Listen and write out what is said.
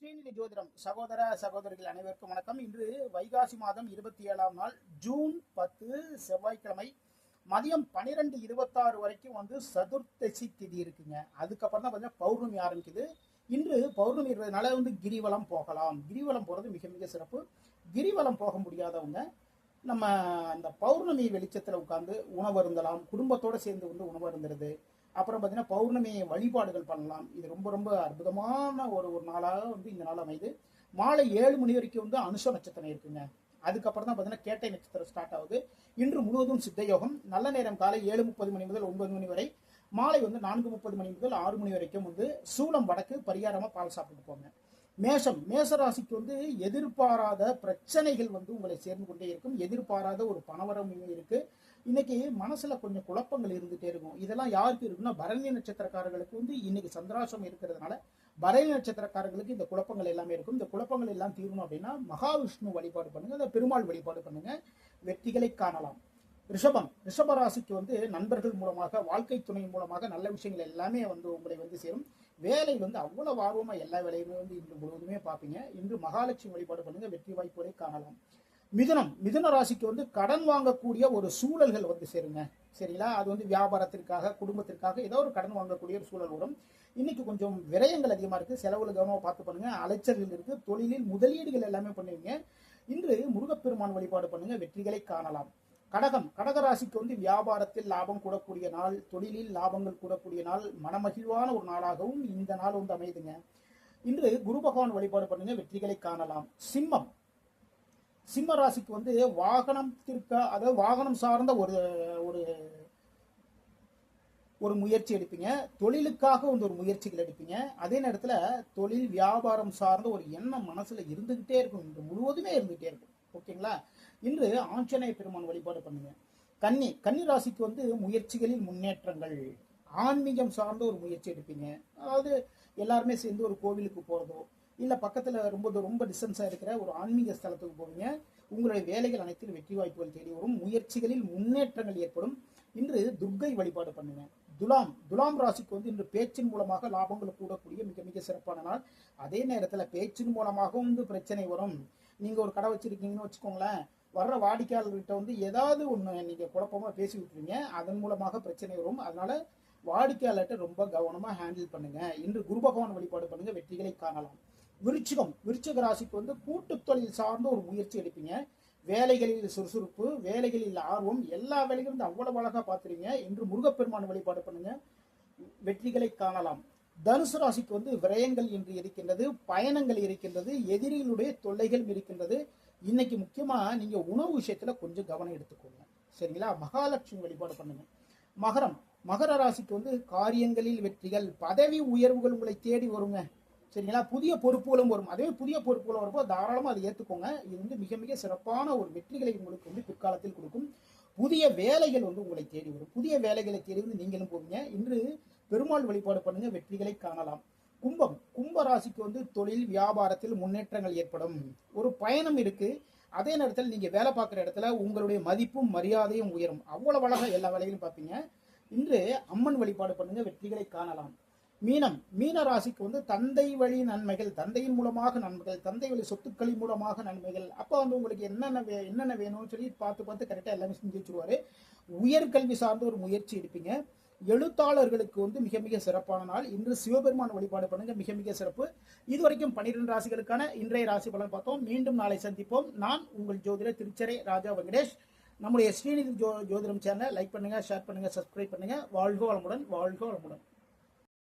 ஸ்ரீநிதி ஜோதிடம் சகோதர சகோதரிகள் அனைவருக்கும் வணக்கம். இன்று வைகாசி மாதம் இருபத்தி ஏழாம் நாள் ஜூன் பத்து செவ்வாய்க்கிழமை மதியம் பன்னிரெண்டு இருபத்தாறு வரைக்கும் வந்து சதுர்த்தசி திதி இருக்குங்க. அதுக்கப்புறம் தான் பார்த்தீங்கன்னா பௌர்ணமி ஆரம்பிக்குது. இன்று பௌர்ணமி இருபதுனால வந்து கிரிவலம் போகலாம். கிரிவலம் போகிறது மிக மிக சிறப்பு. கிரிவலம் போக முடியாதவங்க நம்ம அந்த பௌர்ணமி வெளிச்சத்தில் உட்காந்து உணவு அருந்தலாம். குடும்பத்தோடு சேர்ந்து வந்து உணவு அருந்துறது. அப்புறம் பார்த்தீங்கன்னா பௌர்ணமி வழிபாடுகள் பண்ணலாம். இது ரொம்ப ரொம்ப அற்புதமான ஒரு ஒரு நாளாக வந்து இந்த நாள் அமைது மாலை ஏழு மணி வரைக்கும் வந்து அனுஷ நட்சத்திரம் இருக்குங்க. அதுக்கப்புறம் தான் பார்த்தீங்கன்னா கேட்டை நட்சத்திரம் ஸ்டார்ட் ஆகுது. இன்று முழுவதும் சித்தயோகம் நல்ல நேரம் காலை ஏழு முப்பது மணி முதல் ஒன்பது மணி வரை. மாலை வந்து நான்கு முப்பது மணி முதல் ஆறு மணி வரைக்கும் வந்து சூளம் வடக்கு பரிகாரமாக பால் சாப்பிட்டு போங்க. மேஷம். மேசராசிக்கு வந்து எதிர்பாராத பிரச்சனைகள் வந்து உங்களை சேர்ந்து கொண்டே இருக்கும். எதிர்பாராத ஒரு பணவரம் இருக்கு. இன்னைக்கு மனசுல கொஞ்சம் குழப்பங்கள் இருந்துட்டே இருக்கும். இதெல்லாம் யாருக்கு இருக்குன்னா பரணி நட்சத்திரக்காரர்களுக்கு வந்து இன்னைக்கு சந்திராசம் இருக்கிறதுனால பரணி நட்சத்திரக்காரர்களுக்கு இந்த குழப்பங்கள் எல்லாமே இருக்கும். இந்த குழப்பங்கள் எல்லாம் தீரணும் அப்படின்னா மகாவிஷ்ணு வழிபாடு பண்ணுங்க அந்த பெருமாள் வழிபாடு பண்ணுங்க வெற்றிகளை காணலாம். ரிஷபம் ரிஷபராசிக்கு வந்து நண்பர்கள் மூலமாக வாழ்க்கை துணை மூலமாக நல்ல விஷயங்கள் எல்லாமே வந்து உங்களை வந்து சேரும். வேலை வந்து அவ்வளவு ஆர்வமா எல்லா வேலையுமே வந்து இன்று முழுவதுமே பார்ப்பீங்க. இன்று மகாலட்சுமி வழிபாடு பண்ணுங்க வெற்றி வாய்ப்புகளை காணலாம். மிதுனம் மிதுன ராசிக்கு வந்து கடன் வாங்கக்கூடிய ஒரு சூழல்கள் வந்து சேருங்க. சரிங்களா? அது வந்து வியாபாரத்திற்காக குடும்பத்திற்காக ஏதோ ஒரு கடன் வாங்கக்கூடிய ஒரு சூழல் வரும். இன்னைக்கு கொஞ்சம் விரயங்கள் அதிகமா இருக்கு. செலவுல கவனமாக பார்த்து பண்ணுங்க. அலைச்சல்கள் இருக்கு. தொழிலில் முதலீடுகள் எல்லாமே பண்ணுவீங்க. இன்று முருகப்பெருமான் வழிபாடு பண்ணுங்க. வெற்றிகளை காணலாம். கடகம் கடகராசிக்கு வந்து வியாபாரத்தில் லாபம் கூடக்கூடிய நாள் தொழிலில் லாபங்கள் கூடக்கூடிய நாள் மனமகிழ்வான ஒரு நாளாகவும் இந்த நாள் வந்து அமையுதுங்க. இன்று குரு பகவான் வழிபாடு பண்ணுங்க. வெற்றிகளை காணலாம். சிம்மம் சிம்ம ராசிக்கு வந்து வாகனத்திற்க அதாவது வாகனம் சார்ந்த ஒரு ஒரு ஒரு முயற்சி எடுப்பீங்க. தொழிலுக்காக வந்து ஒரு முயற்சிகள் எடுப்பீங்க. அதே நேரத்தில் தொழில் வியாபாரம் சார்ந்த ஒரு எண்ணம் மனசில் இருந்துக்கிட்டே இருக்கும். இன்று முழுவதுமே இருந்துகிட்டே இருக்கும். ஓகேங்களா? இன்று ஆஞ்சநேய பெருமான் வழிபாடு பண்ணுங்க. கன்னி கன்னி ராசிக்கு வந்து முயற்சிகளில் முன்னேற்றங்கள். ஆன்மீகம் சார்ந்த ஒரு முயற்சி எடுப்பீங்க. அதாவது எல்லாருமே சேர்ந்து ஒரு கோவிலுக்கு போகிறதோ இல்லை பக்கத்தில் ரொம்ப ரொம்ப டிஸ்டன்ஸாக இருக்கிற ஒரு ஆன்மீக ஸ்தலத்துக்கு போவீங்க. உங்களுடைய வேலைகள் அனைத்திலும் வெற்றி வாய்ப்புகள் தேடி வரும். முயற்சிகளில் முன்னேற்றங்கள் ஏற்படும். இன்று துர்க்கை வழிபாடு பண்ணுங்க. துலாம் துலாம் ராசிக்கு வந்து இன்று பேச்சின் மூலமாக லாபங்கள் கூடக்கூடிய மிக மிக சிறப்பான நாள். அதே நேரத்தில் பேச்சின் மூலமாகவும் வந்து பிரச்சனை வரும். நீங்கள் ஒரு கடை வச்சிருக்கீங்கன்னு வச்சுக்கோங்களேன். வர்ற வாடிக்கையாளர்கிட்ட வந்து ஏதாவது ஒன்று நீங்கள் குழப்பமாக பேசி விட்டுருவீங்க. அதன் மூலமாக பிரச்சனை வரும். அதனால வாடிக்கையாளர்கிட்ட ரொம்ப கவனமாக ஹேண்டில் பண்ணுங்க. இன்று குரு பகவான் வழிபாடு பண்ணுங்க. வெற்றிகளை காணலாம். விருச்சிகம். விருச்சிக ராசிக்கு வந்து கூட்டு தொழில் சார்ந்த ஒரு முயற்சி எடுப்பீங்க. வேலைகளில் சுறுசுறுப்பு வேலைகளில் ஆர்வம் எல்லா வேலைகளும் வந்து அவ்வளவு அழகா பார்த்துறீங்க இன்று முருகப்பெருமான் வழிபாடு பண்ணுங்க. வெற்றிகளை காணலாம். தனுசு ராசிக்கு வந்து விரயங்கள் என்று இருக்கின்றது பயணங்கள் இருக்கின்றது எதிரிகளுடைய தொல்லைகள் இருக்கின்றது. இன்னைக்கு முக்கியமா நீங்க உணவு விஷயத்துல கொஞ்சம் கவனம் எடுத்துக்கோங்க. சரிங்களா? மகாலட்சுமி வழிபாடு பண்ணுங்க. மகரம். மகர ராசிக்கு வந்து காரியங்களில் வெற்றிகள் பதவி உயர்வுகள் உங்களை தேடி வருங்க. சரிங்களா? புதிய பொறுப்புகளும் வரும். அதே புதிய பொறுப்புகளும் வரும்போ தாராளமாக அதை ஏற்றுக்கோங்க இது வந்து மிக மிக சிறப்பான ஒரு வெற்றிகளை உங்களுக்கு வந்து பிற்காலத்தில் கொடுக்கும். புதிய வேலைகள் வந்து உங்களை தேடி வரும். புதிய வேலைகளை தேடி வந்து நீங்களும் போவீங்க. இன்று பெருமாள் வழிபாடு பண்ணுங்க வெற்றிகளை காணலாம். கும்பம். கும்ப ராசிக்கு வந்து தொழில் வியாபாரத்தில் முன்னேற்றங்கள் ஏற்படும். ஒரு பயணம் இருக்கு. அதே நேரத்தில் நீங்க வேலை பார்க்குற இடத்துல உங்களுடைய மதிப்பும் மரியாதையும் உயரும். அவ்வளவு அழகாக எல்லா வேலைகளும் பார்ப்பீங்க. இன்று அம்மன் வழிபாடு பண்ணுங்க வெற்றிகளை காணலாம். மீனம் மீன ராசிக்கு வந்து தந்தை வழி நன்மைகள் தந்தையின் மூலமாக நன்மைகள் தந்தை வழி சொத்துக்களின் மூலமாக நன்மைகள். அப்போ வந்து உங்களுக்கு என்னென்ன வே என்னென்ன வேணும்னு சொல்லி பார்த்து பார்த்து கரெக்டாக எல்லாமே செஞ்சு வச்சுருவாரு. உயர்கல்வி சார்ந்த ஒரு முயற்சி எடுப்பீங்க. எழுத்தாளர்களுக்கு வந்து மிக மிக சிறப்பான நாள். இன்று சிவபெருமான் வழிபாடு பண்ணுங்க மிக மிக சிறப்பு. இதுவரைக்கும் பன்னிரெண்டு ராசிகளுக்கான இன்றைய ராசி பலன் பார்த்தோம். மீண்டும் நாளை சந்திப்போம். நான் உங்கள் ஜோதிடர் திருச்சரை ராஜா வெங்கடேஷ். நம்முடைய ஸ்ரீநிதி ஜோ ஜோதிடம் சேனலை லைக் பண்ணுங்க ஷேர் பண்ணுங்க சப்ஸ்கிரைப் பண்ணுங்க. வாழ்க வளமுடன் வாழ்க வளமுடன்.